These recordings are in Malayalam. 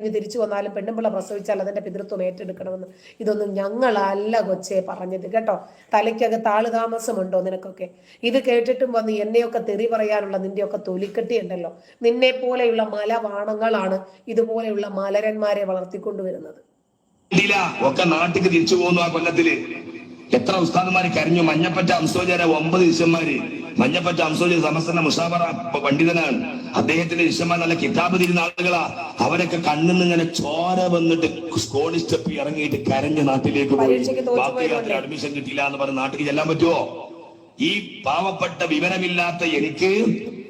തിരിച്ചു വന്നാലും പെണ്ണുമ്പിള്ള പ്രസവിച്ചാൽ അതിന്റെ പിതൃത്വം ഏറ്റെടുക്കണമെന്ന്. ഇതൊന്നും ഞങ്ങളല്ല കൊച്ചെ പറഞ്ഞത്. കേട്ടോ? തലയ്ക്കകത്ത് ആൾ താമസമുണ്ടോ നിനക്കൊക്കെ? ഇത് കേട്ടിട്ടും വന്ന് എന്നെയൊക്കെ തെറി പറയാനുള്ള നിന്റെയൊക്കെ തൊലിക്കെട്ടി ഉണ്ടല്ലോ നിന്നെ പോലെയുള്ള മലവാണങ്ങളാണ് ഇതുപോലെയുള്ള മലരന്മാരെ വളർത്തിക്കൊണ്ടുവരുന്നത്. ഒക്കെ നാട്ടിക്ക് തിരിച്ചു പോകുന്നു ആ കൊല്ലത്തിൽ. എത്ര ഉസ്താദുമാര് കരഞ്ഞു? മഞ്ഞപ്പറ്റ അംസോജര ഒമ്പത് ശിഷ്യന്മാര്. മഞ്ഞപ്പറ്റ അംസോജര സമസ്തന മുഷാബറ പണ്ഡിതനാണ്. അദ്ദേഹത്തിന്റെ ശിഷ്യന്മാർ നല്ല കിതാബ് തിരുന്ന ആളുകളാ. അവരൊക്കെ കണ്ണിൽ നിന്ന് ഇങ്ങനെ ചോര വന്നിട്ട് സ്കോളി സ്റ്റെപ്പ് ഇറങ്ങിയിട്ട് കരഞ്ഞ് നാട്ടിലേക്ക് പോയി. ബാക്കി. അഡ്മിഷൻ കിട്ടിയില്ല എന്ന് പറഞ്ഞ് നാട്ടിൽ ചെല്ലാൻ പറ്റുമോ ഈ പാവപ്പെട്ട വിവരമില്ലാത്ത എനിക്ക്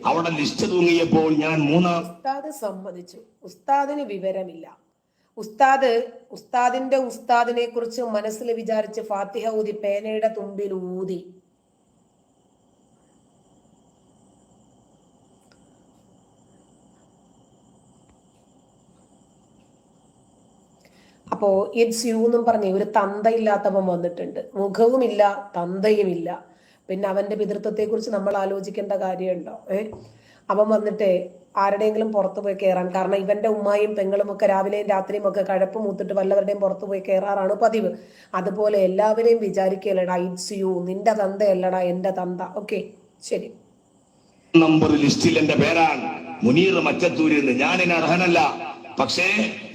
അവിടെ ലിസ്റ്റ് തൂങ്ങിയപ്പോൾ ഞാൻ മൂന്നാം ഉസ്താദ് സമ്മതിച്ചു. ഉസ്താദിന് വിവരമില്ല. ഉസ്താദ് ഉസ്താദിന്റെ ഉസ്താദിനെ കുറിച്ച് മനസ്സിൽ വിചാരിച്ച് ഫാത്തിഹ ഊതി പേനയുടെ തുമ്പിൽ ഊതി. അപ്പോ ഇറ്റ്സ് യു എന്നും പറഞ്ഞ് ഒരു തന്തയില്ലാത്തവൻ വന്നിട്ടുണ്ട്. മുഖവുമില്ല തന്തയുമില്ല. പിന്നെ അവന്റെ പിതൃത്വത്തെ കുറിച്ച് നമ്മൾ ആലോചിക്കേണ്ട കാര്യമുണ്ടോ? ഏ? അവൻ വന്നിട്ട് ആരുടെയെങ്കിലും പുറത്തു പോയി കയറാൻ കാരണം ഇവന്റെ ഉമ്മായും പെങ്ങളും ഒക്കെ രാവിലെയും രാത്രിയും ഒക്കെ കഴപ്പ് മൂത്തിട്ട് വല്ലവരുടെയും പുറത്തു പോയി കയറാറാണ് പതിവ്. അതുപോലെ എല്ലാവരെയും വിചാരിക്കലടാ ഇറ്റ്സ് യു നിന്റെ തന്തയല്ലടാ എന്റെ തന്ത. ഓക്കെ ശരി. നമ്പർ ലിസ്റ്റിൽ എന്റെ പേരാണ്. മുനീർ മച്ചത്തൂരിൽ നിന്ന്. ഞാൻ എന്നെ അർഹനല്ല. പക്ഷേ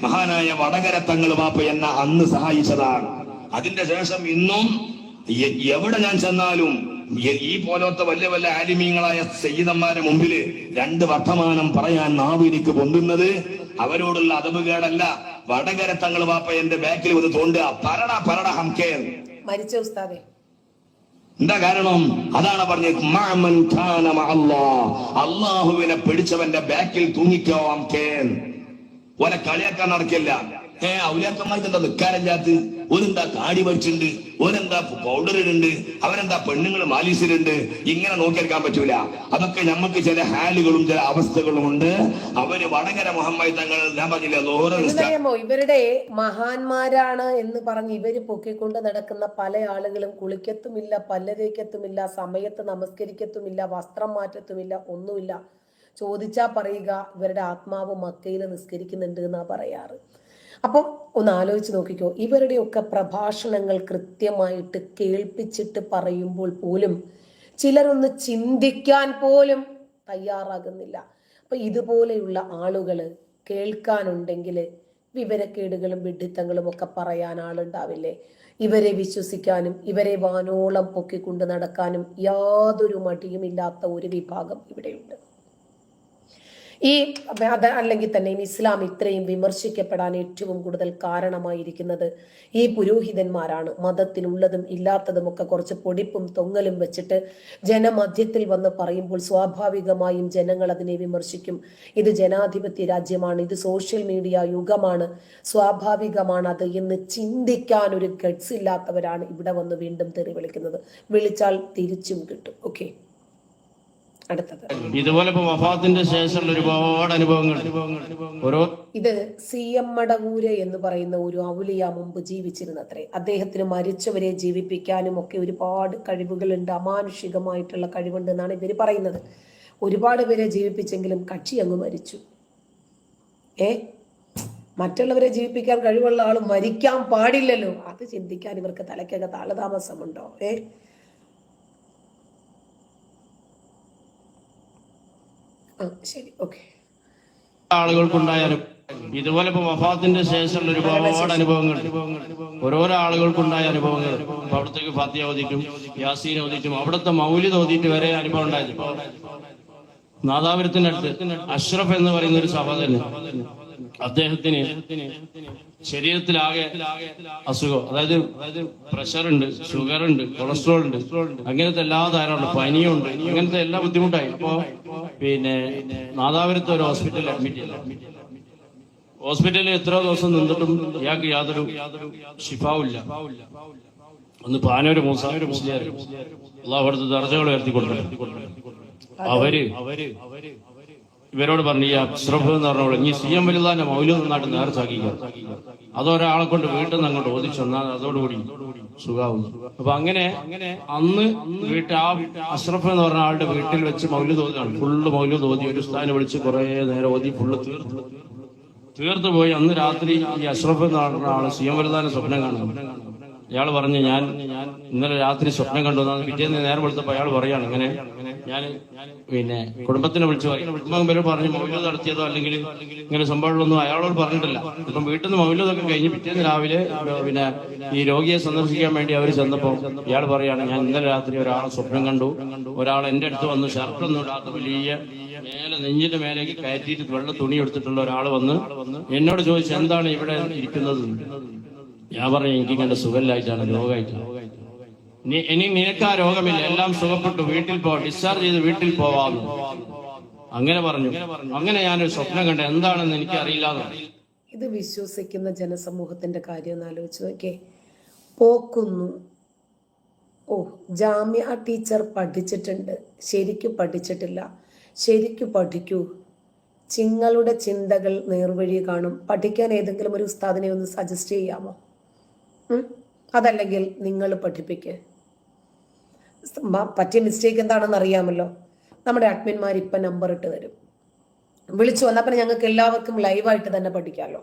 മഹാനായ വടകര തങ്ങൾ വാപ്പ എന്നെ അന്ന് സഹായിച്ചതാണ്. അതിന്റെ ശേഷം ഇന്നും എവിടെ ഞാൻ ചെന്നാലും ഈ പോലത്തെ വലിയ വലിയ ആലിമീങ്ങളായ സയ്യിദന്മാരെ മുമ്പിൽ രണ്ട് വർത്തമാനം പറയാൻ നാവ് എനിക്ക് പൊന്തുന്നത് അവരോടുള്ള അതവുകേടല്ല വടകര തങ്ങൾ വാപ്പ എന്റെ ബാക്കിൽ വന്ന് തോണ്ടുക പരട പരട ഹംകേ. മരിച്ച ഉസ്താദേ? എന്താ കാരണം? അതാണ് പറഞ്ഞത്. അള്ളാഹുവിനെ പിടിച്ചവന്റെ ബാക്കിൽ തൂങ്ങിക്കോവാം കേൻ ഓനെ കളിയാക്കാൻ നടക്കില്ല. ഏ ഔലിയാക്കന്മാർക്ക് എന്താ നിക്കാരല്ലാത്ത ഓരെന്താ കാടി വച്ചിട്ടുണ്ട് ഓരെന്താ പൗഡർ ഇടുണ്ട് അവരെന്താ പെണ്ണുങ്ങൾ മാലീസിലുണ്ട് ഇങ്ങനെ നോക്കിയെടുക്കാൻ പറ്റൂല. അതൊക്കെ നമുക്ക് ചില ഹാലുകളും ചില അവസ്ഥകളും ഉണ്ട്. അവർ വടകര മുഹമ്മദ് തങ്ങൾ ഞാൻ പറഞ്ഞില്ല ഇവരുടെ മഹാന്മാരാണ് എന്ന് പറഞ്ഞ് ഇവർ പൊക്കിക്കൊണ്ട് നടക്കുന്ന പല ആളുകളും കുളിക്കത്തുമില്ല പല്ലരയ്ക്കത്തുമില്ല സമയത്ത് നമസ്കരിക്കത്തുമില്ല വസ്ത്രം മാറ്റത്തുമില്ല ഒന്നുമില്ല. ചോദിച്ചാ പറയുക ഇവരുടെ ആത്മാവ് മക്കയിൽ നിസ്കരിക്കുന്നുണ്ട് എന്നാ പറയാറ്. അപ്പം ഒന്ന് ആലോചിച്ച് നോക്കിക്കോ. ഇവരുടെയൊക്കെ പ്രഭാഷണങ്ങൾ കൃത്യമായിട്ട് കേൾപ്പിച്ചിട്ട് പറയുമ്പോൾ പോലും ചിലരൊന്ന് ചിന്തിക്കാൻ പോലും തയ്യാറാകുന്നില്ല. അപ്പൊ ഇതുപോലെയുള്ള ആളുകൾ കേൾക്കാനുണ്ടെങ്കിൽ വിവരക്കേടുകളും വിഡിത്തങ്ങളും ഒക്കെ പറയാൻ ആളുണ്ടാവില്ലേ? ഇവരെ വിശ്വസിക്കാനും ഇവരെ വാനോളം പൊക്കിക്കൊണ്ട് നടക്കാനും യാതൊരു മടിയുമില്ലാത്ത ഒരു വിഭാഗം ഇവിടെയുണ്ട്. ഈ അല്ലെങ്കിൽ തന്നെയും ഇസ്ലാം ഇത്രയും വിമർശിക്കപ്പെടാൻ ഏറ്റവും കൂടുതൽ കാരണമായിരിക്കുന്നത് ഈ പുരോഹിതന്മാരാണ്. മതത്തിലുള്ളതും ഇല്ലാത്തതും ഒക്കെ കുറച്ച് പൊടിപ്പും തൊങ്ങലും വെച്ചിട്ട് ജനമധ്യത്തിൽ വന്ന് പറയുമ്പോൾ സ്വാഭാവികമായും ജനങ്ങൾ അതിനെ വിമർശിക്കും. ഇത് ജനാധിപത്യ രാജ്യമാണ് ഇത് സോഷ്യൽ മീഡിയ യുഗമാണ്. സ്വാഭാവികമാണ് അത് എന്ന് ചിന്തിക്കാൻ ഒരു ഗഡ്സ് ഇല്ലാത്തവരാണ് ഇവിടെ വന്ന് വീണ്ടും തെറി വിളിക്കുന്നത്. വിളിച്ചാൽ തിരിച്ചും കിട്ടും. ഓക്കെ. അടുത്തത്. ഇതുപോലെ വഫാത്തിന്റെ ശേഷമുള്ള ഒരുപാട് അനുഭവങ്ങൾ. ഓരോ ഇത് സി എം മടവൂര് എന്ന് പറയുന്ന ഒരു ഔലിയ മുമ്പ് ജീവിച്ചിരുന്നത്രേ. അദ്ദേഹത്തിന് മരിച്ചവരെ ജീവിപ്പിക്കാനും ഒക്കെ ഒരുപാട് കഴിവുകളുണ്ട്. അമാനുഷികമായിട്ടുള്ള കഴിവുണ്ട് എന്നാണ് ഇവർ പറയുന്നത്. ഒരുപാട് പേരെ ജീവിപ്പിച്ചെങ്കിലും കക്ഷി അങ്ങ് മരിച്ചു. ഏ? മറ്റുള്ളവരെ ജീവിപ്പിക്കാൻ കഴിവുള്ള ആൾ മരിക്കാൻ പാടില്ലല്ലോ. അത് ചിന്തിക്കാൻ ഇവർക്ക് തലയ്ക്കകത്ത് താളതാമസമുണ്ടോ ഏ? ശരി ഓക്കെ. ആളുകൾക്കുണ്ടായ അനുഭവം ഇതുപോലെ ഇപ്പൊ വഫാത്തിന്റെ ശേഷമുള്ള ഒരുപാട് അനുഭവങ്ങൾ. ഓരോരോ ആളുകൾക്കുണ്ടായ അനുഭവങ്ങൾ. ഇപ്പൊ അവിടത്തേക്ക് ഫാത്തിയ ഓതിക്കും യാസീൻ ഓതിക്കും അവിടുത്തെ മൗലിദ് ഓതിയിട്ട് വരെ അനുഭവം ഉണ്ടായത് നാദാപുരത്തിനടുത്ത് അഷ്റഫ് എന്ന് പറയുന്ന ഒരു സഹോദരന് അദ്ദേഹത്തിന് ശരീരത്തിലാകെ അസുഖം. അതായത് പ്രഷർ ഉണ്ട് ഷുഗർ ഉണ്ട് കൊളസ്ട്രോൾ ഉണ്ട് അങ്ങനത്തെ എല്ലാ ധാരാളം പനിയുണ്ട്. അങ്ങനത്തെ എല്ലാ ബുദ്ധിമുട്ടായി. അപ്പോ പിന്നെ നാദാപുരത്ത് ഒരു ഹോസ്പിറ്റലിൽ അഡ്മിറ്റ് ചെയ്തു. ഹോസ്പിറ്റലിൽ എത്ര ദിവസം നിന്നിട്ടും ഇയാൾക്ക് യാതൊരു ഷിഫാവില്ല ഒന്ന് പാനൂര് മൂസ മുസ്ലിയാർ അള്ളാഹു അടുത്ത് ദർജകൾ ഉയർത്തി കൊടുക്കണം അവർ അവർ ഇവരോട് പറഞ്ഞു ഈ അഷ്റഫ് എന്ന് പറഞ്ഞോളൂ ഇനി സി എം വലുതാന്റെ മൗലം നന്നായിട്ട് നേർച്ചാക്കിക്കുക അതൊരാളെ കൊണ്ട് വീട്ടിൽ നിന്ന് അങ്ങോട്ട് ഓദിച്ചെന്നാൽ അതോടുകൂടി സുഖാവുന്നു അപ്പൊ അങ്ങനെ അന്ന് വീട്ടിൽ ആ അഷ്റഫ് എന്ന് പറഞ്ഞ ആളുടെ വീട്ടിൽ വെച്ച് മൗലു തോതിയാണ് ഫുള്ള് മൗലു തോതി ഒരു സ്ഥാനം വിളിച്ച് കുറെ നേരം ഓതി ഫുള്ള് തീർത്തു. തീർത്തു പോയി. അന്ന് രാത്രി ഈ അഷ്റഫ് എന്ന് പറഞ്ഞ ആൾ സി എം വലുതാന്റെ സ്വപ്നം കാണുന്നു. ഇയാൾ പറഞ്ഞു ഞാൻ ഇന്നലെ രാത്രി സ്വപ്നം കണ്ടു. പിറ്റേന്ന് നേരം വിളിച്ചപ്പോ അയാൾ പറയാണ് ഇങ്ങനെ ഞാൻ പിന്നെ കുടുംബത്തിനെ വിളിച്ചു കുടുംബം പേര് പറഞ്ഞു മൗല്യം നടത്തിയതോ അല്ലെങ്കിൽ ഇങ്ങനെ സംഭവങ്ങളൊന്നും അയാളോട് പറഞ്ഞിട്ടില്ല. ഇപ്പം വീട്ടിൽ നിന്ന് മൗല്യതൊക്കെ കഴിഞ്ഞ് പിറ്റേന്ന് രാവിലെ പിന്നെ ഈ രോഗിയെ സന്ദർശിക്കാൻ വേണ്ടി അവർ ചെന്നപ്പോൾ ഇയാൾ പറയാണ് ഞാൻ ഇന്നലെ രാത്രി ഒരാളെ സ്വപ്നം കണ്ടു. ഒരാൾ എന്റെ അടുത്ത് വന്ന് ഷർട്ടൊന്നും ഇടാത്ത വലിയ മേലെ നെഞ്ചിന്റെ മേലേക്ക് കയറ്റിയിട്ട് വെള്ള തുണി എടുത്തിട്ടുള്ള ഒരാൾ വന്ന് എന്നോട് ചോദിച്ചു എന്താണ് ഇവിടെ ഇരിക്കുന്നത് ഞാൻ പറഞ്ഞു കണ്ട സുഖമില്ലായിട്ടാണ് രോഗമായിട്ടാണ്. ഇനി നിനക്ക് ആ രോഗമില്ല. എല്ലാം സുഖപ്പെട്ടു. വീട്ടിൽ പോ ഡിസ്ചാർജ് ചെയ്ത് വീട്ടിൽ പോവാന്ന്. അങ്ങനെ പറഞ്ഞു. അങ്ങനെ ഞാനൊരു സ്വപ്നം കണ്ട. എന്താണെന്ന് എനിക്ക് അറിയില്ല ഇത് വിശ്വസിക്കുന്ന ജനസമൂഹത്തിന്റെ കാര്യം ഒന്ന് ആലോചിച്ച് നോക്കേ പോക്കുന്നു. ഓ ജാമ്യ ടീച്ചർ പഠിച്ചിട്ടുണ്ട്. ശരിക്കു പഠിച്ചിട്ടില്ല. ശരിക്കു പഠിക്കൂ. ചിങ്ങളുടെ ചിന്തകൾ നേർവഴി കാണും. പഠിക്കാൻ ഏതെങ്കിലും ഒരു ഉസ്താദിനെ ഒന്ന് സജസ്റ്റ് ചെയ്യാമോ? അതല്ലെങ്കിൽ നിങ്ങൾ പഠിപ്പിക്കുക പറ്റിയ മിസ്റ്റേക്ക് എന്താണെന്ന് അറിയാമല്ലോ. നമ്മുടെ അഡ്മിന്മാർ ഇപ്പം നമ്പർ ഇട്ട് തരും. വിളിച്ചു വന്നാൽ പിന്നെ ഞങ്ങൾക്ക് എല്ലാവർക്കും ലൈവായിട്ട് തന്നെ പഠിക്കാമല്ലോ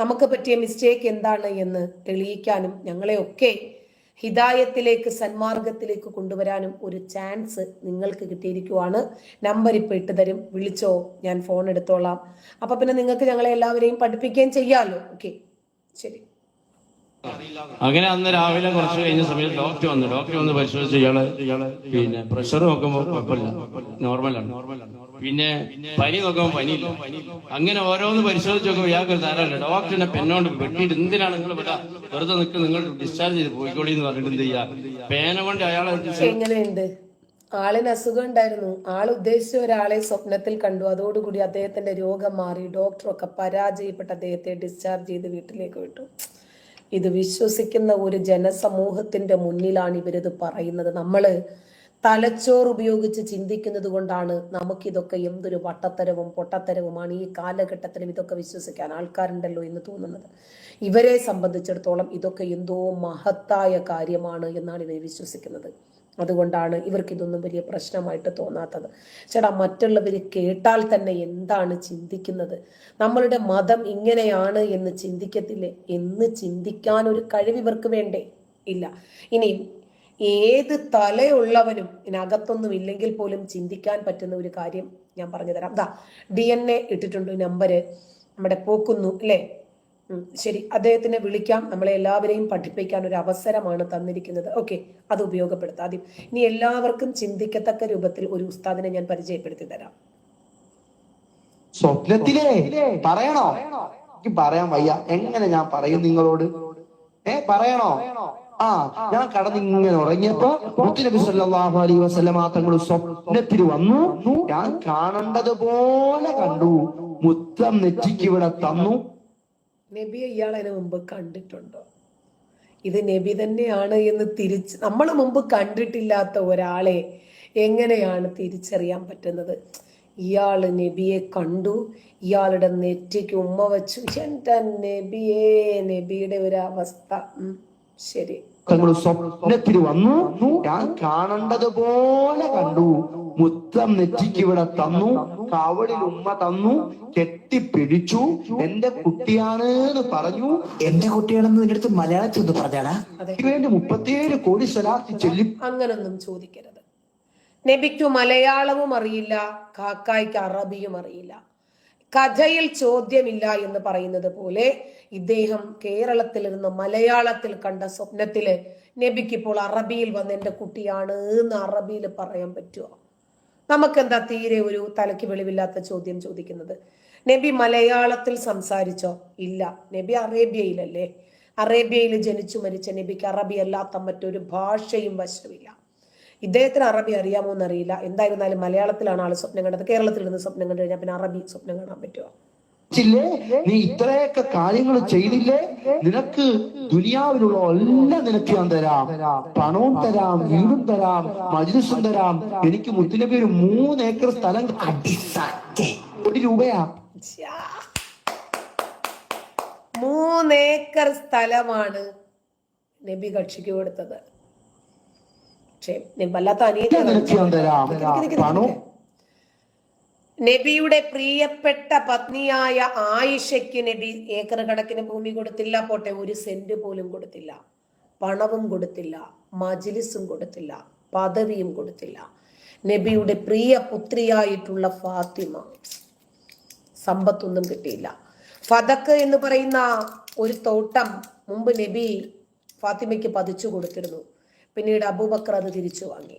നമുക്ക് പറ്റിയ മിസ്റ്റേക്ക് എന്താണ് എന്ന് തെളിയിക്കാനും ഞങ്ങളെയൊക്കെ ഹിതായത്തിലേക്ക് സന്മാർഗത്തിലേക്ക് കൊണ്ടുവരാനും ഒരു ചാൻസ് നിങ്ങൾക്ക് കിട്ടിയിരിക്കുവാണ്. നമ്പർ ഇപ്പം ഇട്ട് തരും. വിളിച്ചോ ഞാൻ ഫോൺ എടുത്തോളാം. അപ്പം പിന്നെ നിങ്ങൾക്ക് ഞങ്ങളെ എല്ലാവരെയും പഠിപ്പിക്കുകയും ചെയ്യാമല്ലോ ഓക്കെ ശരി. അങ്ങനെ അന്ന് രാവിലെ കുറച്ച് കഴിഞ്ഞ സമയത്ത് ഡോക്ടർ വന്നു. ഡോക്ടർ വന്ന് പരിശോധിച്ച് ഇയാൾ പിന്നെ പ്രഷർ നോക്കുമ്പോൾ കുഴപ്പമില്ല. നോർമലാണ് പിന്നെ പനി നോക്കുമ്പോൾ പനിയില്ല. അങ്ങനെ ഓരോന്ന് പരിശോധിച്ച് നോക്കുമ്പോൾ ഇയാൾക്ക് തരമല്ല ഡോക്ടറിനെ പെണ്ണോണ്ട് വെട്ടിയിട്ട് എന്തിനാണ് നിങ്ങൾ ഇവിടെ വെറുതെ നിൽക്ക് നിങ്ങൾ ഡിസ്ചാർജ് ചെയ്ത് പോയിക്കോളി എന്ന് പറഞ്ഞിട്ട് എന്ത് ചെയ്യാ? പേന കൊണ്ട് അയാളെ എങ്ങനെയുണ്ട് ആളിന് അസുഖം ഉണ്ടായിരുന്നു. ആൾ ഉദ്ദേശിച്ച ഒരാളെ സ്വപ്നത്തിൽ കണ്ടു. അതോടുകൂടി അദ്ദേഹത്തിന്റെ രോഗം മാറി. ഡോക്ടറൊക്കെ പരാജയപ്പെട്ട അദ്ദേഹത്തെ ഡിസ്ചാർജ് ചെയ്ത് വീട്ടിലേക്ക് വിട്ടു. ഇത് വിശ്വസിക്കുന്ന ഒരു ജനസമൂഹത്തിന്റെ മുന്നിലാണ് ഇവരിത് പറയുന്നത്. നമ്മൾ തലച്ചോറ് ഉപയോഗിച്ച് ചിന്തിക്കുന്നത് കൊണ്ടാണ് നമുക്കിതൊക്കെ എന്തൊരു വട്ടത്തരവും പൊട്ടത്തരവുമാണ് ഈ കാലഘട്ടത്തിലും ഇതൊക്കെ വിശ്വസിക്കാൻ ആൾക്കാരുണ്ടല്ലോ എന്ന് തോന്നുന്നത്. ഇവരെ സംബന്ധിച്ചിടത്തോളം ഇതൊക്കെ എന്തോ മഹത്തായ കാര്യമാണ് എന്നാണ് ഇവർ വിശ്വസിക്കുന്നത്. അതുകൊണ്ടാണ് ഇവർക്ക് ഇതൊന്നും വലിയ പ്രശ്നമായിട്ട് തോന്നാത്തത്. ചേട്ടാ മറ്റുള്ളവർ കേട്ടാൽ തന്നെ എന്താണ് ചിന്തിക്കുന്നത്? നമ്മളുടെ മതം ഇങ്ങനെയാണ് എന്ന് ചിന്തിക്കത്തില്ലേ? എന്ന് ചിന്തിക്കാൻ ഒരു കഴിവ് ഇവർക്ക് വേണ്ടേ? ഇല്ല. ഇനി ഏത് തലയുള്ളവനും ഇതിനകത്തൊന്നും ഇല്ലെങ്കിൽ പോലും ചിന്തിക്കാൻ പറ്റുന്ന ഒരു കാര്യം ഞാൻ പറഞ്ഞു തരാം ദാ ഡി എൻ എ ഇട്ടിട്ടുണ്ട് നമ്പര്. നമ്മുടെ പോക്കുന്നു അല്ലേ? ശരി. അദ്ദേഹത്തിനെ വിളിക്കാം. നമ്മളെ എല്ലാവരെയും പഠിപ്പിക്കാൻ ഒരു അവസരമാണ് തന്നിരിക്കുന്നത്. ഓക്കെ അത് ഉപയോഗപ്പെടുത്താം. ആദ്യം ഇനി എല്ലാവർക്കും ചിന്തിക്കത്തക്ക രൂപത്തിൽ ഒരു ഉസ്താദിനെ ഞാൻ പരിചയപ്പെടുത്തി തരാം. സ്വപ്നത്തിലേ പറയണോ? എനിക്ക് പറയാൻ വയ്യ. എങ്ങനെ ഞാൻ പറയും നിങ്ങളോട്? ഏ പറയണോ? ആ ഞാൻ കടന്ന് ഇങ്ങനെ ഉറങ്ങിയപ്പോ മുത്തുനബി സല്ലല്ലാഹു അലൈഹി വസല്ലമ തങ്ങൾ സ്വപ്നത്തിൽ വന്നു. ഞാൻ കാണേണ്ടതുപോലെ കണ്ടു. മുത്തം നെറ്റിക്ക് ഇവിടെ തന്നു. നബിയെ ഇയാൾ അതിന് മുമ്പ് കണ്ടിട്ടുണ്ടോ? ഇത് നബി തന്നെയാണ് എന്ന് തിരിച്ച് നമ്മൾ മുമ്പ് കണ്ടിട്ടില്ലാത്ത ഒരാളെ എങ്ങനെയാണ് തിരിച്ചറിയാൻ പറ്റുന്നത്? ഇയാൾ നബിയെ കണ്ടു ഇയാളുടെ നെറ്റിക്ക് ഉമ്മ വച്ചു. എന്റെ നബിയേ നബിയുടെ ഒരു അവസ്ഥ. ശരി. തങ്ങൾ സ്വപ്നത്തിൽ വന്നു. ഞാൻ കാണേണ്ടതുപോലെ കണ്ടു. മുത്തം നെറ്റിക്ക് ഇവിടെ തന്നു. കവളിൽ ഉമ്മ തന്നു. കെട്ടിപ്പിടിച്ചു. എന്റെ കുട്ടിയാണ് എന്ന് പറഞ്ഞു. എന്റെ കുട്ടിയാണെന്ന് നിന്റെ അടുത്ത് മലയാളത്തിൽ ഒന്ന് പറഞ്ഞാടാ? വേണ്ടി മുപ്പത്തിയേഴ് കോടി സ്വലാത്തി ചൊല്ലി അങ്ങനൊന്നും ചോദിക്കരുത്. നബിക്കു മലയാളവും അറിയില്ല കാക്കായ്ക്ക് അറബിയും അറിയില്ല. കഥയിൽ ചോദ്യമില്ല എന്ന് പറയുന്നത് പോലെ ഇദ്ദേഹം കേരളത്തിൽ നിന്ന് മലയാളത്തിൽ കണ്ട സ്വപ്നത്തിൽ നബിക്ക് ഇപ്പോൾ അറബിയിൽ വന്ന എന്റെ കുട്ടിയാണ് എന്ന് അറബിയിൽ പറയാൻ പറ്റുമോ നമുക്കെന്താ തീരെ ഒരു തലയ്ക്ക് വെളിവില്ലാത്ത ചോദ്യം ചോദിക്കുന്നത്? നബി മലയാളത്തിൽ സംസാരിച്ചോ? ഇല്ല. നബി അറേബ്യയിലല്ലേ? അറേബ്യയിൽ ജനിച്ചു മരിച്ച നബിക്ക് അറബി അല്ലാത്ത മറ്റൊരു ഭാഷയും വശമില്ല ഇദ്ദേഹത്തിന് അറബി അറിയാമോ എന്നറിയില്ല. എന്തായിരുന്നാലും മലയാളത്തിലാണ് ആൾ സ്വപ്നം കണ്ടത്. കേരളത്തിൽ നിന്ന് സ്വപ്നം കണ്ടു കഴിഞ്ഞാൽ പിന്നെ അറബി സ്വപ്നം കാണാൻ പറ്റുമോ ില്ലേ നീ ഇത്രയൊക്കെ കാര്യങ്ങൾ ചെയ്തില്ലേ? നിനക്ക് ദുനിയാവിലുള്ള എല്ലാം നിനക്ക് ഞാൻ തരാം. പണവും തരാം വീടും തരാം മജ്ലിസും തരാം. എനിക്ക് മുത്തുനബി ഒരു മൂന്ന് ഏക്കർ സ്ഥലം കോടി രൂപയാ. മൂന്നേക്കർ സ്ഥലമാണ് നബി കക്ഷിക്ക് കൊടുത്തത്. വല്ലാത്ത നബിയുടെ പ്രിയപ്പെട്ട പത്നിയായ ആയിഷയ്ക്ക് നബി ഏക്കർ കണക്കിന് ഭൂമി കൊടുത്തില്ല പോട്ടെ ഒരു സെന്റ് പോലും കൊടുത്തില്ല. പണവും കൊടുത്തില്ല മജിലിസും കൊടുത്തില്ല പദവിയും കൊടുത്തില്ല. നബിയുടെ പ്രിയ പുത്രിയായിട്ടുള്ള ഫാത്തിമ സമ്പത്തൊന്നും കിട്ടിയില്ല. ഫതക്ക് എന്ന് പറയുന്ന ഒരു തോട്ടം മുമ്പ് നബി ഫാത്തിമയ്ക്ക് പതിച്ചു കൊടുത്തിരുന്നു. പിന്നീട് അബൂബക്കർ അത് തിരിച്ചു വാങ്ങി.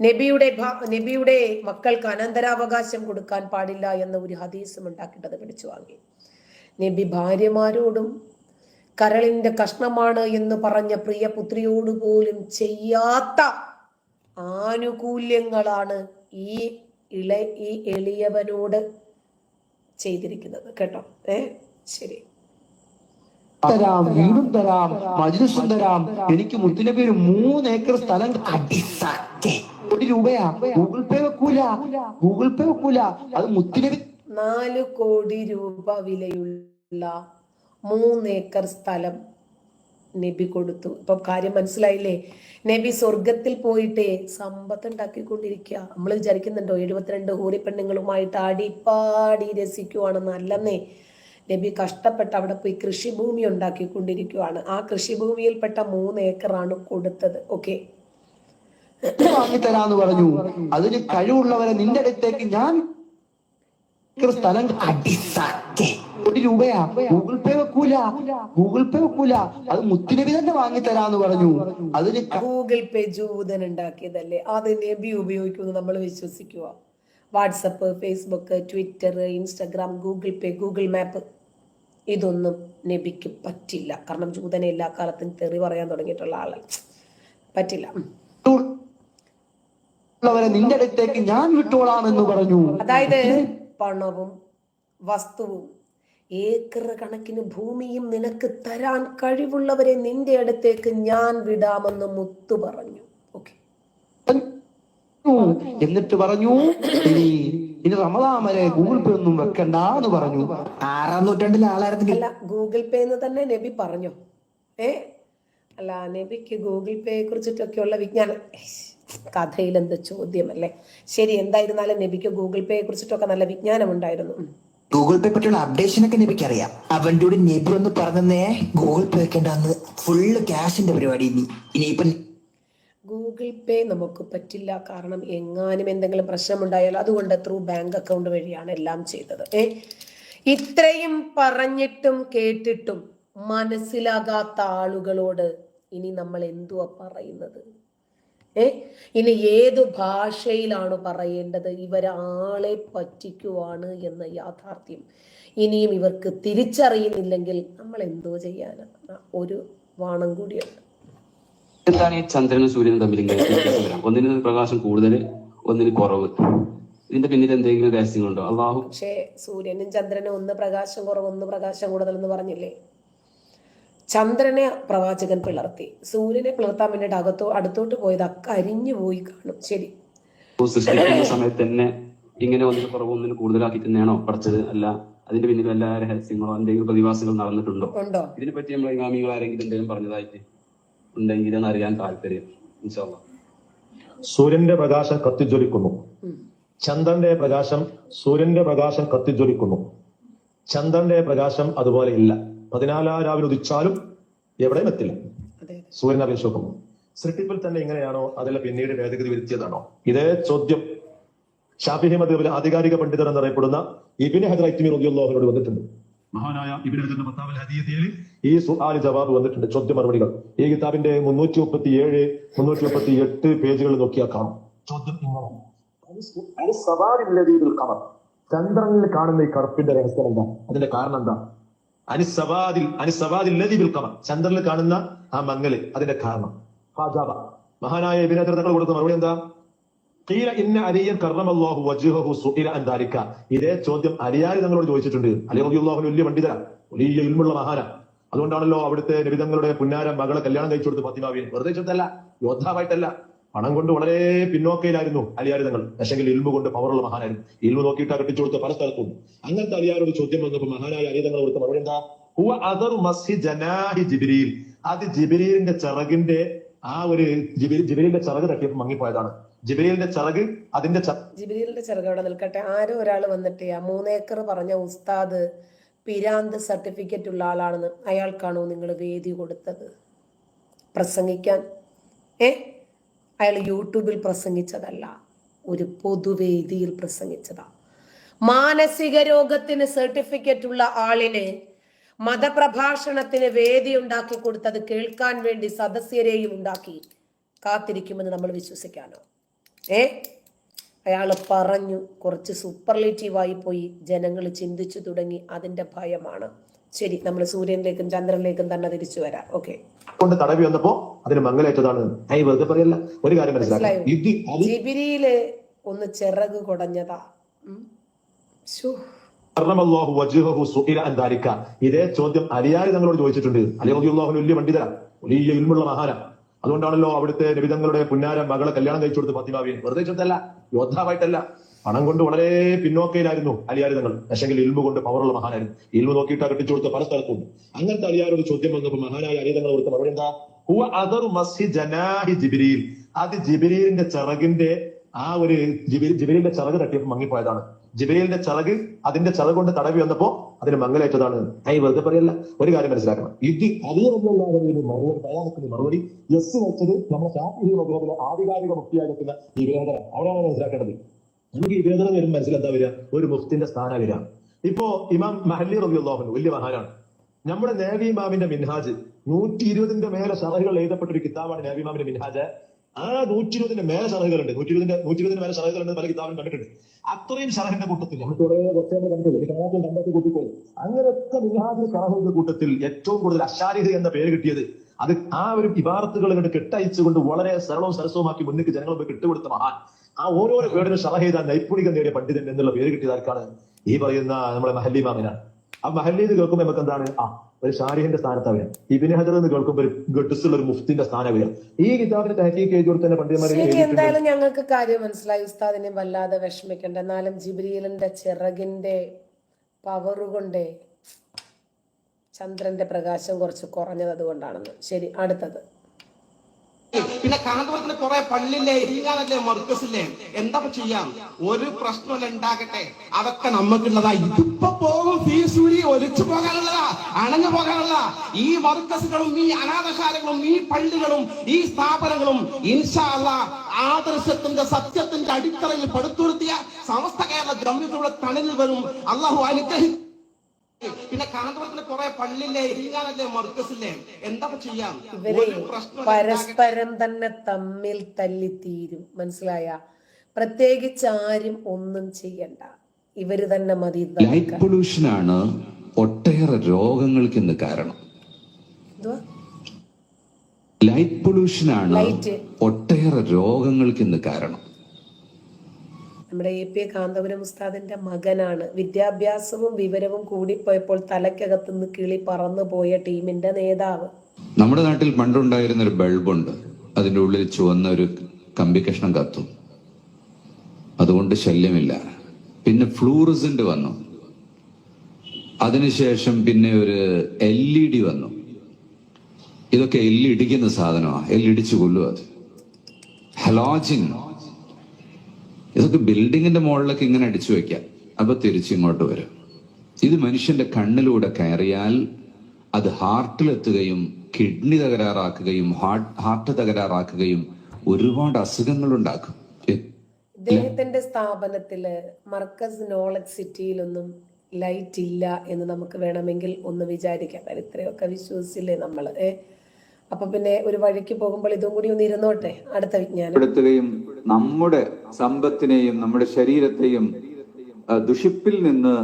നബിയുടെ നബിയുടെ മക്കൾക്ക് അനന്തരാവകാശം കൊടുക്കാൻ പാടില്ല എന്ന ഒരു ഹദീസും ഉണ്ടാക്കിയിട്ടത് പിടിച്ചു വാങ്ങി. നബി ഭാര്യമാരോടും കരളിന്റെ കഷ്ണമാണ് എന്ന് പറഞ്ഞ പ്രിയ പുത്രിയോട് പോലും ചെയ്യാത്ത ആനുകൂല്യങ്ങളാണ് ഈ ഇള ഈ എളിയവനോട് ചെയ്തിരിക്കുന്നത്. കേട്ടോ? ഏ? ശരി. തരാം വീടും തരാം മജ്ലിസും തരാം. എനിക്ക് മുത്തിന്റെ ഒരു മൂന്ന് ഏക്കർ സ്ഥലം കോടി രൂപയാ. ഗൂഗിൾ പേ വെക്കൂല. ഗൂഗിൾ പേ വെക്കൂല. അത് മുത്തിനബി നാല് കോടി രൂപ വിലയുള്ള മൂന്ന് ഏക്കർ സ്ഥലം നബി കൊടുത്തു. ഇപ്പം കാര്യം മനസ്സിലായില്ലേ? നബി സ്വർഗത്തിൽ പോയിട്ട് സമ്പത്ത് ഉണ്ടാക്കിക്കൊണ്ടിരിക്കുക നമ്മൾ വിചാരിക്കുന്നുണ്ടോ എഴുപത്തിരണ്ട് ഹൂറി പെണ്ണുങ്ങളുമായിട്ട് പാടി രസിക്കുവാണെന്ന്? അല്ലെന്നേ. നബി കഷ്ടപ്പെട്ട് അവിടെ പോയി കൃഷിഭൂമി ഉണ്ടാക്കിക്കൊണ്ടിരിക്കുവാണ്. ആ കൃഷിഭൂമിയിൽപ്പെട്ട മൂന്ന് ഏക്കറാണ് കൊടുത്തത്. ഓക്കെ വാങ്ങിത്തരാന്ന് പറഞ്ഞു. അതിന് കഴിവുള്ളവരെ നിന്റെ അടുത്തേക്ക് ഞാൻ സ്ഥലം കോടി രൂപയാ. ഗൂഗിൾ പേ വെക്കൂല. ഗൂഗിൾ പേ വെക്കൂല. അത് മുത്തുനബി തന്നെ വാങ്ങിത്തരാന്ന് പറഞ്ഞു. അതിന് ഗൂഗിൾ പേ ജൂതൻ ഉണ്ടാക്കിയതല്ലേ? അത് നബി ഉപയോഗിക്കുമെന്ന് നമ്മൾ വിശ്വസിക്കുക WhatsApp Facebook Twitter Instagram Google Pay Google map ഇതൊന്നും നബിക്ക് പറ്റില്ല. കാരണം ജൂതനെ എല്ലാ കാലത്തും തെറി പറയാൻ തുടങ്ങിയിട്ടുള്ള ആൾ. പറ്റില്ല. നിന്റെ അടുത്തേക്ക് ഞാൻ വിട്ടോളാം എന്ന് പറഞ്ഞു. അതായത് പണവും വസ്തുവും ഏക്കർ കണക്കിന് ഭൂമിയും നിനക്ക് തരാൻ കഴിവുള്ളവരെ നിന്റെ അടുത്തേക്ക് ഞാൻ വിടാമെന്ന് മുത്തു പറഞ്ഞു. ഓക്കെ. എന്നിട്ട് പറഞ്ഞു ഇനി ഇനി റമദാൻ വരെ ഗൂഗിൾ പേ ഒന്നും വെക്കണ്ട എന്ന് പറഞ്ഞു. ആറാം നൂറ്റാണ്ടിലെ ആളായിരുന്നു അല്ല ഗൂഗിൾ പേ എന്ന് തന്നെ നബി പറഞ്ഞു. ഏ? അല്ല നബിക്ക് ഗൂഗിൾ പേയെ കുറിച്ചിട്ടൊക്കെയുള്ള വിജ്ഞാനം. കഥയിൽ എന്ത് ചോദ്യമല്ലേ? ശരി എന്തായിരുന്നാലും നബിക്ക് ഗൂഗിൾ പേയെ കുറിച്ചിട്ടൊക്കെ നല്ല വിജ്ഞാനം ഉണ്ടായിരുന്നു. ഗൂഗിൾ പേ പറ്റിയുള്ള അപ്ഡേഷൻ ഒക്കെ നബിക്ക് അറിയാം. അവന്റെ കൂടി നബി ഒന്ന് പറഞ്ഞേ ഗൂഗിൾ പേ വെക്കേണ്ടെന്ന് ഫുള്ള് ക്യാഷിന്റെ പരിപാടി ഇനി. ഇനിയിപ്പം ഗൂഗിൾ പേ നമുക്ക് പറ്റില്ല. കാരണം എങ്ങാനും എന്തെങ്കിലും പ്രശ്നമുണ്ടായാൽ അതുകൊണ്ട് ത്രൂ ബാങ്ക് അക്കൗണ്ട് വഴിയാണ് എല്ലാം ചെയ്തത്. ഏ? ഇത്രയും പറഞ്ഞിട്ടും കേട്ടിട്ടും മനസ്സിലാകാത്ത ആളുകളോട് ഇനി നമ്മൾ എന്തുവാ പറയുന്നത്? ഏ? ഇനി ഏതു ഭാഷയിലാണ് പറയേണ്ടത്? ഇവരാളെ പറ്റിക്കുവാണ് എന്ന യാഥാർത്ഥ്യം. ഇനിയും ഇവർക്ക് തിരിച്ചറിയുന്നില്ലെങ്കിൽ നമ്മൾ എന്തോ ചെയ്യാനാണ് ഒരു വാണം കൂടിയുണ്ട്. എന്താണ് ഈ ചന്ദ്രനും സൂര്യനും തമ്മിൽ ഇങ്ങനെ വ്യത്യാസം വരാം? ഒന്നിന് പ്രകാശം കൂടുതൽ ഒന്നിന് കുറവ്. ഇതിന്റെ പിന്നിൽ എന്തെങ്കിലും രഹസ്യങ്ങളുണ്ടോ? അള്ളാഹു പക്ഷേ സൂര്യനും ചന്ദ്രനും ഒന്ന് പ്രകാശം കുറവ് ഒന്ന് പ്രകാശം കൂടുതൽ എന്ന് പറഞ്ഞില്ലേ? ചന്ദ്രനെ പ്രവാചകൻ പിളർത്തി. സൂര്യനെ പിളർത്താൻ വേണ്ടിയിട്ട് അകത്തോ അടുത്തോട്ട് പോയത് അക്ക അരിഞ്ഞു പോയി കാണും. ശരി. സൃഷ്ടിക്കുന്ന സമയത്ത് തന്നെ ഇങ്ങനെ ഒന്നിന് കുറവ് ഒന്നിന് കൂടുതലാക്കി തന്നെയാണോ പഠിച്ചത്? അല്ല അതിന്റെ പിന്നിൽ എല്ലാ രഹസ്യങ്ങളോ എന്തെങ്കിലും പ്രതിഭാസങ്ങൾ നടന്നിട്ടുണ്ടോ? ഉണ്ടോ? ഇതിനെപ്പറ്റി നമ്മൾ ഇമാമികൾ ആരെങ്കിലും എന്തെങ്കിലും പറഞ്ഞതായിട്ട് ഉണ്ടെങ്കിൽ എന്ന് അറിയാൻ താല്പര്യം ഇൻഷാല്ലാ സൂര്യന്റെ പ്രകാശം കത്തിജ്വലിക്കുന്നു. ചന്ദ്രന്റെ പ്രകാശം സൂര്യന്റെ പ്രകാശം കത്തിജ്വലിക്കുന്നു. ചന്ദ്രന്റെ പ്രകാശം അതുപോലെ ഇല്ല. പതിനാലാം രാവിലെ ഉദിച്ചാലും എവിടെയും എത്തില്ല. സൂര്യൻ അപേക്ഷിച്ച് സൃഷ്ടിപ്പിൽ തന്നെ ഇങ്ങനെയാണോ? അതല്ല പിന്നീട് ഭേദഗതി വരുത്തിയതാണോ? ഇതേ ചോദ്യം ഷാഫിഹി മദ്ഹബിലെ ആധികാരിക പണ്ഡിതർ എന്നറിയപ്പെടുന്ന ഇബിൻ ഹജർ റളിയല്ലാഹു റളിയല്ലാഹുവിനോട് വന്നിട്ടുണ്ട്. മഹാനായ ഇബിന് ഹജറിന്റെ പത്താമൽ ഹദീയയിൽ ഈ സുആൽ ജവാബ് വന്നിട്ടുണ്ട് ചോദ്യ മറുപടികൾ. ഈ കിതാബിന്റെ മുന്നൂറ്റി മുപ്പത്തി ഏഴ് മുന്നൂറ്റി മുപ്പത്തി എട്ട് പേജുകൾ നോക്കിയാൽ കാണാം ചോദ്യം ഇങ്ങനെ. ചന്ദ്രനിൽ കാണുന്ന ഈ കറുപ്പിന്റെ രഹസ്യം എന്താ? അതിന്റെ കാരണം എന്താ? അനുസവാദിൽ അനുസവാദിൽ ബിൽ ഖമർ. ചന്ദ്രനിൽ കാണുന്ന ആ മങ്ങൽ അതിന്റെ കാരണം. ഫാജാബ. മഹാനായ ഇബ്നു ഹജർ തങ്ങൾ കൊടുത്ത മറുപടി എന്താ? ഇന്ന സുഇല അൻ ദാലിക ഇതേ ചോദ്യം അലിയാരി തങ്ങളോട് ചോദിച്ചിട്ടുണ്ട്. അലി റളിയല്ലാഹു വലിയ പണ്ഡിതരാ വലിയ ഇൽമുള്ള മഹാന. അതുകൊണ്ടാണല്ലോ അവിടുത്തെ നബിതങ്ങളുടെ പുന്നാര മകളെ കല്യാണം കഴിച്ചു കൊടുത്ത് ഫാത്തിമാവിയെ വെറുതെ ചോദിച്ചതല്ല യോദ്ധാവായിട്ടല്ല. പണം കൊണ്ട് വളരെ പിന്നോക്കയിലായിരുന്നു അലിയാരി തങ്ങൾ. പക്ഷെങ്കിൽ ഇൽമു കൊണ്ട് പവറുള്ള മഹാനായിരുന്നു. ഇൽമു നോക്കിയിട്ട് കെട്ടിച്ചു കൊടുത്ത പല സ്ഥലത്തും. അങ്ങനത്തെ അലിയാരോട് ചോദ്യം വന്നപ്പോൾ മഹാനായ അലിയതങ്ങൾ കൊടുത്ത മറുപടി എന്താ? ഹുവ അതർ മസ്ഹി ജനാഹി ജിബ്രീൽ. അത് ജിബ്രീലിന്റെ ചിറകിന്റെ ആ ഒരു ജിബിരി ജിബിരിന്റെ ചിറക് തട്ടിയപ്പോൾ മങ്ങിപ്പോയതാണ്. ജിബിരിലിന്റെ ചിറക് അതിന്റെ ജിബിലിന്റെ ചെറുകെ അവിടെ നിൽക്കട്ടെ. ആരോ ഒരാൾ വന്നിട്ട് ആ മൂന്നേക്കർ പറഞ്ഞ ഉസ്താദ് പിരാന്ത് സർട്ടിഫിക്കറ്റ് ഉള്ള ആളാണെന്ന് അയാൾക്കാണോ നിങ്ങൾ വേദി കൊടുത്തത്? പ്രസംഗിക്കാൻ. ഏ? അയാൾ യൂട്യൂബിൽ പ്രസംഗിച്ചതല്ല ഒരു പൊതുവേദിയിൽ പ്രസംഗിച്ചതാ. മാനസിക രോഗത്തിന് സർട്ടിഫിക്കറ്റ് ഉള്ള ആളിന് മതപ്രഭാഷണത്തിന് വേദി ഉണ്ടാക്കി കൊടുത്തത് കേൾക്കാൻ വേണ്ടി സദസ്യരെയും ഉണ്ടാക്കി കാത്തിരിക്കുമെന്ന് നമ്മൾ വിശ്വസിക്കാനോ? ഏ? അയാൾ പറഞ്ഞു കുറച്ച് സൂപ്പർലേറ്റീവായി പോയി ജനങ്ങൾ ചിന്തിച്ചു തുടങ്ങി അതിന്റെ ഭയമാണ്. ശരി നമ്മൾ സൂര്യനിലേക്കും ചന്ദ്രനിലേക്കും തന്നെ തിരിച്ചു വരാം. ഓക്കെ. കൊണ്ട് തടവി വന്നപ്പോ അതിന് മംഗലേറ്റതാണ് വെറുതെ പറയല്ല ഒരു കാര്യം മനസ്സിലാക്കാം. മനസ്സിലായോ? ഇത് ജിബിരിയിൽ ഒന്ന് ചിറക് കുടഞ്ഞതാ. ഇതേ ചോദ്യം അലിയാരി തങ്ങളോട് ചോദിച്ചിട്ടുണ്ട്. അലി റളിയല്ലാഹു വലിയ പണ്ഡിതരാ വലിയ ഇൽമുള്ള മഹാന. അതുകൊണ്ടാണല്ലോ അവിടുത്തെ നബിതങ്ങളുടെ പുന്നാര മകളെ കല്യാണം കഴിച്ചു കൊടുത്ത് ഫാത്തിമാവിയെ വെറുതെ ചെന്നല്ല യോദ്ധാവായിട്ടല്ല. പണം കൊണ്ട് വളരെ പിന്നോക്കയിലായിരുന്നു അലിയാരിതങ്ങൾ. പക്ഷെങ്കിൽ ഇൽമു കൊണ്ട് പവറുള്ള മഹാനായിരുന്നു. ഇൽമു നോക്കിയിട്ട് കെട്ടിച്ചു കൊടുത്ത പല സ്ഥലത്തും. അങ്ങനത്തെ അലിയാരോട് ചോദ്യം വന്നപ്പോൾ മഹാനായ അലിയതങ്ങൾ കൊടുത്ത മറുപടി എന്താ ഹുവ അതർ മസ്ഹി ജനാഹി ജിബിരിയിൽ അത് ജിബിരിലിന്റെ ചിറകിന്റെ ആ ഒരു ജിബിരി ജിബിരിന്റെ ചിറക് തട്ടിയപ്പോൾ മങ്ങിപ്പോയതാണ്. ജിബിരിലിന്റെ ചിറക് അതിന്റെ ചിറക് കൊണ്ട് തടവി വന്നപ്പോ അതിന് മംഗലേറ്റതാണ്. ഐ വെറുതെ പറയല്ല. ഒരു കാര്യം മനസ്സിലാക്കണം. ഇത് അതിനുള്ള മറുപടി തയ്യാറെടുക്കുന്ന മറുപടി യെസ് വെച്ചത് നമ്മുടെ ആധികാരിക മുക്തിയായിരിക്കുന്ന വേദന അവിടെയാണ് മനസ്സിലാക്കേണ്ടത്. നമുക്ക് ഈ വേദന വരുമ്പോൾ മനസ്സിലെന്താ വരിക? ഒരു മുഫ്തിന്റെ സ്ഥാനം വരിക. ഇപ്പോ ഇമാം മഹല്ലി റബിയുള്ളാഹു വലിയ മഹാനാണ്. നമ്മുടെ നേവി ഇമാമിന്റെ മിൻഹാജ് നൂറ്റി ഇരുപതിന്റെ മേലെ ഷറഹുകൾ എഴുതപ്പെട്ട ഒരു കിതാബാണ് നേവി ഇമാമിന്റെ മിൻഹാജ്. ആ നൂറ്റി ഇരുപതിന്റെ മേലെ ഷറഹുകളുണ്ട് നൂറ്റി ഇരുപതിന്റെ നൂറ്റി ഇരുപതിന് മേലെ ഷറഹുകളുണ്ട് പല കിതാബും കണ്ടിട്ടുണ്ട്. അത്രയും ഷറഹിന്റെ കൂട്ടത്തിൽ. നമ്മൾ കുറെ കുറച്ചേറെ കണ്ടിട്ടുണ്ട്. ഈ കണാത്തിൽ കണ്ടൊക്കെ കൂട്ടിപ്പോയി അങ്ങനെയൊക്കെ മിൻഹാജ് ഷറഹുകളുടെ കൂട്ടത്തിൽ ഏറ്റവും കൂടുതൽ അശാരിത എന്ന പേര് കിട്ടിയത് അത് ആ ഒരു ഇബാറത്തുകൾ കണ്ട് കെട്ടയച്ചുകൊണ്ട് വളരെ സരളവും സരസവുമാക്കി മുന്നിൽ ജനങ്ങൾ പോയി കിട്ടുകൊടുത്ത മഹാൻ. ആ ഓരോരോ വേർഡിനും ഷറഹ ചെയ്ത നൈപുണികം നേടിയ പണ്ഡിതൻ എന്നുള്ള പേര് കിട്ടിയതാർക്കാണ് ഈ പറയുന്ന നമ്മുടെ മഹല്ലി മാമിനാണ് ആ മഹല്ലി എന്ന് കേൾക്കുമ്പോൾ നമുക്ക് എന്താണ് ആ ഒരു ഷാരിഹിന്റെ സ്ഥാനത്താണ് വരിക ഇബിന് ഹജർ എന്ന് കേൾക്കുമ്പോൾ ഒരു ഗട്ടുസുള്ള ഒരു മുഫ്തിന്റെ സ്ഥാനം വരിക ഈ കിതാബിന്റെ തഹക്കീക്ക് എഴുതി കൊടുത്ത പണ്ഡിതന്മാരെ എന്തായാലും ഞങ്ങൾക്ക് കാര്യം മനസ്സിലായി. ഉസ്താദിനെ വല്ലാതെ വിഷമിക്കണ്ട. എന്നാലും ജിബ്രീലിന്റെ ചിറകിന്റെ പവറുകൊണ്ട് ചന്ദ്രന്റെ പ്രകാശം കുറച്ച് കുറഞ്ഞത് അതുകൊണ്ടാണെന്ന്. ശരി അടുത്തത്. പിന്നെ കാന്തപുരത്തിന് കുറെ പള്ളില്ലേ ഇരിങ്ങാനല്ലേ മർക്കസില്ലേ? എന്താ ചെയ്യാം? ഒരു പ്രശ്നമല്ല ഉണ്ടാകട്ടെ. അതൊക്കെ നമുക്കുള്ളതാ ഇതിപ്പോ പോകും ഫീസൂരി ഒലിച്ചു പോകാനുള്ളതാ അണഞ്ഞു പോകാനുള്ള ഈ മർക്കസുകളും ഈ അനാഥശാലകളും ഈ പള്ളികളും ഈ സ്ഥാപനങ്ങളും ഇൻഷാല്ല ആദർശത്തിന്റെ സത്യത്തിന്റെ അടിത്തറയിൽ പടുത്തുരുത്തിയ സമസ്ത കേരള ജമ്മിയുടെ തണലിൽ വരും. അള്ളാഹു അനുഗ്രഹി പിന്നെ കാന്തപുരത്തിന് കുറെ പള്ളില്ലേ ഇരിങ്ങാനല്ലേ മർക്കസില്ലേ? എന്താ ചെയ്യാം? പരസ്പരം തന്നെ തമ്മിൽ തല്ലിത്തീരും. മനസ്സിലായ? പ്രത്യേകിച്ച് ആരും ഒന്നും ചെയ്യണ്ട. ഇവർ തന്നെ മതി ലൈറ്റ്. പൊല്യൂഷൻ ആണ് ഒട്ടേറെ രോഗങ്ങൾക്ക് ഇന്ന് കാരണം? ലൈറ്റ് പൊല്യൂഷൻ ആണ് ഒട്ടേറെ രോഗങ്ങൾക്ക് ഇന്ന് കാരണം. നമ്മുടെ എ പി കാന്തപുരം ഉസ്താദിന്റെ മകനാണ്. വിദ്യാഭ്യാസവും വിവരവും കൂടിപ്പോയപ്പോൾ തലക്കകത്തു നിന്ന് കിളി പറന്നു പോയ ടീമിന്റെ നേതാവ്. നമ്മുടെ നാട്ടിൽ പണ്ടുണ്ടായിരുന്ന ഒരു ബൾബുണ്ട്. അതിന്റെ ഉള്ളിൽ ചുവന്ന ഒരു കമ്പി കഷ്ണം കത്തും. അതുകൊണ്ട് ശല്യമില്ല. പിന്നെ ഫ്ലൂറിസന്റ് വന്നു. അതിനുശേഷം പിന്നെ ഒരു എൽ ഇ ഡി വന്നു. ഇതൊക്കെ എല്ലിടിക്കുന്ന സാധനമാണ് എല്ലിടിച്ചു കൊല്ലും അത്. ഹലോജിൻ ഇതൊക്കെ ബിൽഡിങ്ങിന്റെ മുകളിലൊക്കെ ഇങ്ങനെ അടിച്ചു വെക്കാം. അപ്പൊ തിരിച്ചു ഇങ്ങോട്ട് വരും. ഇത് മനുഷ്യന്റെ കണ്ണിലൂടെ കയറിയാൽ അത് ഹാർട്ടിലെത്തുകയും കിഡ്നി തകരാറാക്കുകയും ഹാർട്ട് തകരാറാക്കുകയും ഒരുപാട് അസുഖങ്ങൾ ഉണ്ടാക്കും. ഇദ്ദേഹത്തിന്റെ സ്ഥാപനത്തിൽ മർക്കസ് നോളജ് സിറ്റിയിലൊന്നും ലൈറ്റ് ഇല്ല എന്ന് നമുക്ക് വേണമെങ്കിൽ ഒന്ന് വിചാരിക്കാം. കാര്യം ഇത്രയൊക്കെ വിശ്വസിച്ചില്ലേ നമ്മൾ? ഏ? അപ്പൊ പിന്നെ ഒരു വഴിക്ക് പോകുമ്പോൾ ഇതും കൂടി ഒന്ന് ഇരുന്നോട്ടെ? അടുത്ത വിജ്ഞാനം. നമ്മുടെ സമ്പത്തിനെയും നമ്മുടെ ശരീരത്തെയും ദുഷിപ്പിൽ നിന്ന്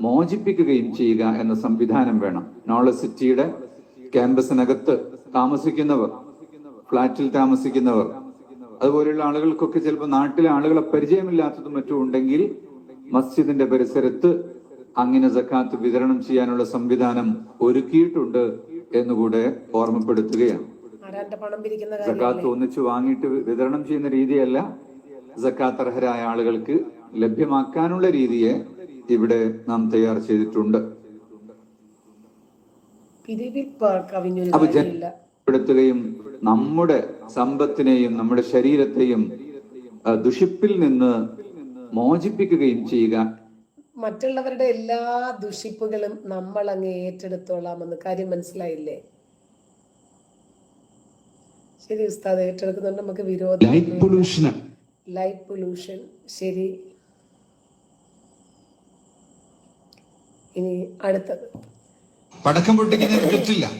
മോചിപ്പിക്കുകയും ചെയ്യുക എന്ന സംവിധാനം വേണം. നോളജ് സിറ്റിയുടെ ക്യാമ്പസിനകത്ത് താമസിക്കുന്നവർ ഫ്ളാറ്റിൽ താമസിക്കുന്നവർ അതുപോലെയുള്ള ആളുകൾക്കൊക്കെ ചിലപ്പോൾ നാട്ടിലെ ആളുകളെ പരിചയമില്ലാത്തതും മറ്റും ഉണ്ടെങ്കിൽ മസ്ജിദിന്റെ പരിസരത്ത് അങ്ങനെ സക്കാത്ത് വിതരണം ചെയ്യാനുള്ള സംവിധാനം ഒരുക്കിയിട്ടുണ്ട് എന്നുകൂടെ ഓർമ്മപ്പെടുത്തുകയാണ്. സക്കാത്ത് ഒന്നിച്ച് വാങ്ങിയിട്ട് വിതരണം ചെയ്യുന്ന രീതിയല്ല. സക്കാത്ത് അർഹരായ ആളുകൾക്ക് ലഭ്യമാക്കാനുള്ള രീതിയെ ഇവിടെ നാം തയ്യാർ ചെയ്തിട്ടുണ്ട്. അപ്പൊ ജനപ്പെടുത്തുകയും നമ്മുടെ സമ്പത്തിനെയും നമ്മുടെ ശരീരത്തെയും ദുഷിപ്പിൽ നിന്ന് മോചിപ്പിക്കുകയും ചെയ്യുക. മറ്റുള്ളവരുടെ എല്ലാ ദുഷിപ്പുകളും നമ്മൾ അങ്ങ് ഏറ്റെടുത്തോളാമെന്ന് കാര്യം മനസ്സിലായില്ലേ? ശരി ഉസ്താദ് ഏറ്റെടുക്കുന്നുണ്ട്. നമുക്ക് വിരോധം. ലൈറ്റ് പൊല്യൂഷൻ ലൈറ്റ് പൊല്യൂഷൻ ശരി. ഇനി അടുത്തത്. പടക്കം പൊട്ടിക്കുന്നതിന് തെറ്റില്ല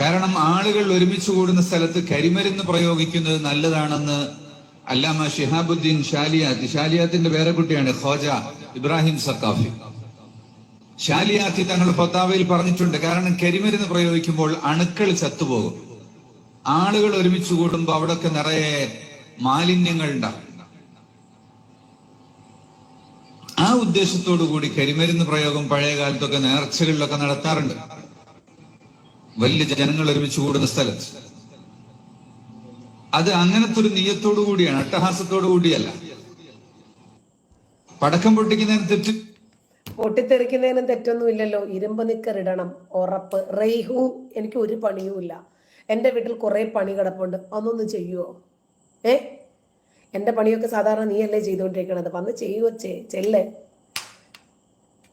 കാരണം ആളുകൾ ഒരുമിച്ച് കൂടുന്ന സ്ഥലത്ത് കരിമരുന്ന് പ്രയോഗിക്കുന്നത് നല്ലതാണെന്ന് അല്ലാമ ഷിഹാബുദ്ദീൻ ഷാലിയാത്തി. ഷാലിയാത്തിന്റെ കുട്ടിയാണ് ഖോജ ഇബ്രാഹിം സക്കാഫി ഷാലിയാത്തി തങ്ങൾ പത്താവയിൽ പറഞ്ഞിട്ടുണ്ട്. കാരണം കരിമരുന്ന് പ്രയോഗിക്കുമ്പോൾ അണുക്കൾ ചത്തുപോകും. ആളുകൾ ഒരുമിച്ച് കൂടുമ്പോൾ അവിടൊക്കെ നിറയെ മാലിന്യങ്ങൾ ആ ഉദ്ദേശത്തോടു കൂടി കരിമരുന്ന് പ്രയോഗം പഴയ കാലത്തൊക്കെ നേർച്ചകളിലൊക്കെ നടത്താറുണ്ട്. വലിയ ജനങ്ങൾ ഒരുമിച്ച് കൂടുന്ന സ്ഥലത്ത്. അത് അങ്ങനത്തെ ഒരു നീയത്തോടു കൂടിയാണ് അട്ടഹാസത്തോടു കൂടിയല്ല. പടക്കം പൊട്ടിക്കുന്നതിന് തെറ്റ് പൊട്ടിത്തെറിക്കുന്നതിനും തെറ്റൊന്നുമില്ലല്ലോ. ഇരുമ്പ് നിക്കറിടണം. ഉറപ്പ്. റെയ്ഹു. എനിക്ക് ഒരു പണിയുമില്ല. എന്റെ വീട്ടിൽ കുറേ പണി കിടപ്പുണ്ട്. അതൊന്ന് ചെയ്യുവോ? ഏ? എന്റെ പണിയൊക്കെ സാധാരണ നീയല്ലേ ചെയ്തുകൊണ്ടിരിക്കണത്? വന്ന് ചെയ്യുവച്ചേ ചെല്ലേ.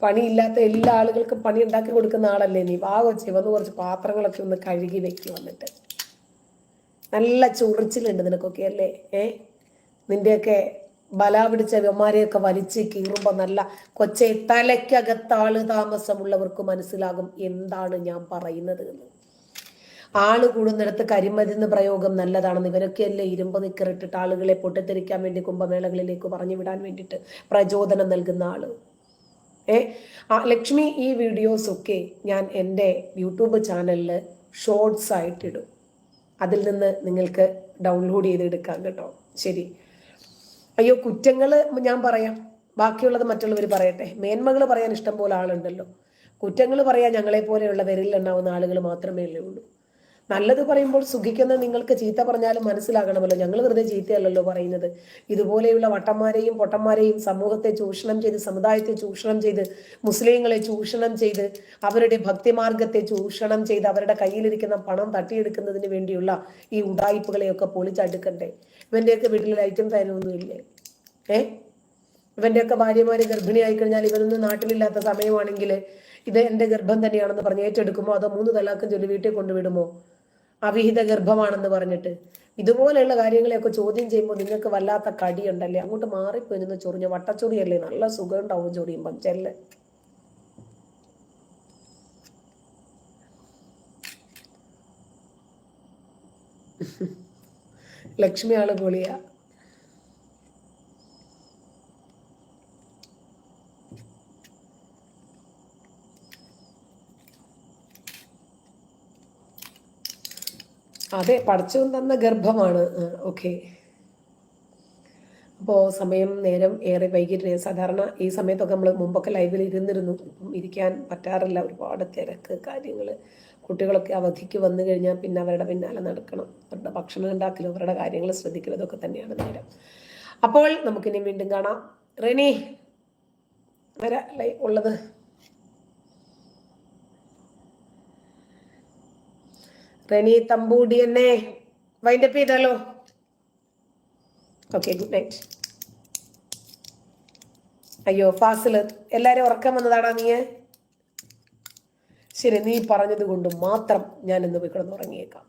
പണിയില്ലാത്ത എല്ലാ ആളുകൾക്കും പണി ഉണ്ടാക്കി കൊടുക്കുന്ന ആളല്ലേ നീ? വാ കൊച്ചേ വന്ന് കുറച്ച് പാത്രങ്ങളൊക്കെ ഒന്ന് കഴുകി വെക്കി വന്നിട്ട്. നല്ല ചൊറിച്ചിലുണ്ട് നിനക്കൊക്കെ അല്ലേ? ഏ? നിന്റെയൊക്കെ ബല പിടിച്ച വ്യമാരെയൊക്കെ വലിച്ച് കീറുമ്പോൾ നല്ല കൊച്ചെ തലയ്ക്കകത്ത് ആൾ താമസമുള്ളവർക്ക് മനസ്സിലാകും എന്താണ് ഞാൻ പറയുന്നത് എന്ന്. ആൾ കൂടുന്നിടത്ത് കരിമരുന്ന് പ്രയോഗം നല്ലതാണെന്ന് ഇവരൊക്കെയല്ലേ ഇരുമ്പ് നിക്കറിട്ടിട്ട് ആളുകളെ പൊട്ടിത്തെറിക്കാൻ വേണ്ടി കുംഭമേളകളിലേക്ക് പറഞ്ഞു വിടാൻ വേണ്ടിയിട്ട് പ്രചോദനം നൽകുന്ന ആൾ. ഏ? ലക്ഷ്മി ഈ വീഡിയോസ് ഒക്കെ ഞാൻ എന്റെ യൂട്യൂബ് ചാനലിൽ ഷോർട്സ് ആയിട്ടിടും അതിൽ നിന്ന് നിങ്ങൾക്ക് ഡൗൺലോഡ് ചെയ്തെടുക്കാം കേട്ടോ. ശരി. അയ്യോ കുറ്റങ്ങൾ ഞാൻ പറയാം. ബാക്കിയുള്ളത് മറ്റുള്ളവർ പറയട്ടെ. മേന്മകൾ പറയാൻ ഇഷ്ടം പോലെ ആളുണ്ടല്ലോ. കുറ്റങ്ങൾ പറയാൻ ഞങ്ങളെ പോലെയുള്ള വിരലിൽ എണ്ണാവുന്ന ആളുകൾ മാത്രമേ ഉള്ളൂ. നല്ലത് പറയുമ്പോൾ സുഖിക്കുന്ന നിങ്ങൾക്ക് ചീത്ത പറഞ്ഞാലും മനസ്സിലാകണമല്ലോ. ഞങ്ങൾ വെറുതെ ചീത്തയല്ലല്ലോ പറയുന്നത്. ഇതുപോലെയുള്ള വട്ടന്മാരെയും പൊട്ടന്മാരെയും സമൂഹത്തെ ചൂഷണം ചെയ്ത് സമുദായത്തെ ചൂഷണം ചെയ്ത് മുസ്ലിങ്ങളെ ചൂഷണം ചെയ്ത് അവരുടെ ഭക്തിമാർഗത്തെ ചൂഷണം ചെയ്ത് അവരുടെ കയ്യിലിരിക്കുന്ന പണം തട്ടിയെടുക്കുന്നതിന് വേണ്ടിയുള്ള ഈ ഉടായ്പകളെയൊക്കെ പൊളിച്ചടുക്കണ്ടേ? ഇവന്റെയൊക്കെ വീട്ടിൽ ലൈറ്റും ഇല്ലേ? ഏ? ഇവന്റെയൊക്കെ ഭാര്യമാര് ഗർഭിണിയായി കഴിഞ്ഞാൽ ഇവനൊന്നും നാട്ടിലില്ലാത്ത സമയമാണെങ്കിൽ ഇത് എന്റെ ഗർഭം തന്നെയാണെന്ന് പറഞ്ഞ് ഏറ്റെടുക്കുമോ? അതോ മൂന്ന് തലാക്കും ചൊല്ലി വീട്ടിൽ കൊണ്ടുവിടുമോ? അവിഹിത ഗർഭമാണെന്ന് പറഞ്ഞിട്ട്. ഇതുപോലെയുള്ള കാര്യങ്ങളെയൊക്കെ ചോദ്യം ചെയ്യുമ്പോൾ നിങ്ങൾക്ക് വല്ലാത്ത കടിയുണ്ടല്ലേ? അങ്ങോട്ട് മാറിപ്പോയി നിന്ന് ചൊറിഞ്ഞ. വട്ടച്ചൊറിയല്ലേ? നല്ല സുഖം ഉണ്ടാവും ചൊറിയുമ്പം. ചെല്ല്. ലക്ഷ്മി ആൾ പൊളിയാ. അതെ പഠിച്ചു തന്ന ഗർഭമാണ്. ഓക്കെ. അപ്പോൾ സമയം നേരം ഏറെ വൈകിട്ട് സാധാരണ ഈ സമയത്തൊക്കെ നമ്മൾ മുമ്പൊക്കെ ലൈവിൽ ഇരുന്നിരുന്നു. ഇരിക്കാൻ പറ്റാറില്ല. ഒരുപാട് തിരക്ക് കാര്യങ്ങൾ കുട്ടികളൊക്കെ അവധിക്ക് വന്നു കഴിഞ്ഞാൽ പിന്നെ അവരുടെ പിന്നാലെ നടക്കണം. അവരുടെ ഭക്ഷണം ഉണ്ടാക്കലും അവരുടെ കാര്യങ്ങൾ ശ്രദ്ധിക്കലും ഇതൊക്കെ തന്നെയാണ് നേരം. അപ്പോൾ നമുക്കിനി വീണ്ടും കാണാം. റെനി വരാ ഉള്ളത്. റെനി തമ്പൂടി എന്നെ വൈൻഡപ്പ് ചെയ്താലോ? ഓക്കെ ഗുഡ് നൈറ്റ് അയ്യോ ഫാസിൽ എല്ലാരും ഉറക്കം വന്നതാണോ നീ ശരി നീ പറഞ്ഞത് കൊണ്ട് മാത്രം ഞാൻ ഇന്ന് പോയി കിടന്ന് ഉറങ്ങിയേക്കാം.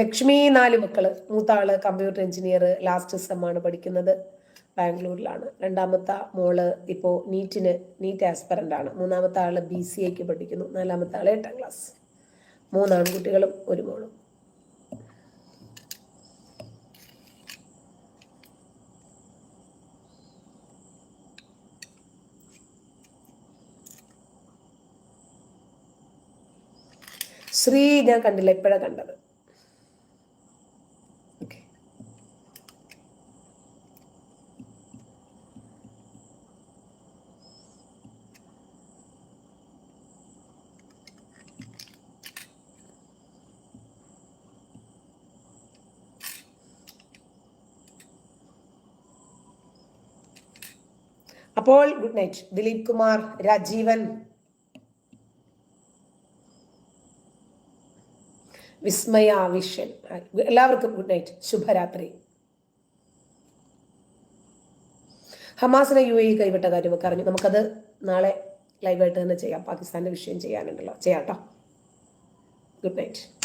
ലക്ഷ്മി നാല് മക്കൾ മൂത്താൾ കമ്പ്യൂട്ടർ എഞ്ചിനീയർ ലാസ്റ്റ് സെമ്മാണ് പഠിക്കുന്നത്. ബാംഗ്ലൂരിലാണ്. രണ്ടാമത്തെ മോൾ ഇപ്പോൾ നീറ്റിന് നീറ്റ് ആസ്പെറന്റ് ആണ്. മൂന്നാമത്തെ ആൾ ബി സി എക്ക് പഠിക്കുന്നു. നാലാമത്തെ ആൾ എട്ടാം ക്ലാസ്. മൂന്ന് ആൺകുട്ടികളും ഒരു മോളും. ശ്രീ ഞാൻ കണ്ടില്ല ഇപ്പോഴാണ് കണ്ടത്. അപ്പോൾ good night Dileep Kumar Rajeevan. Vismaya vision. എല്ലാവർക്കും ഗുഡ് നൈറ്റ് ശുഭരാത്രി. ഹമാസിനെ യു എ കൈവിട്ട കാര്യമൊക്കെ അറിഞ്ഞു. നമുക്കത് നാളെ ലൈവായിട്ട് തന്നെ ചെയ്യാം. പാകിസ്ഥാന്റെ വിഷയം ചെയ്യാനുണ്ടല്ലോ. ചെയ്യാം കേട്ടോ ഗുഡ് നൈറ്റ്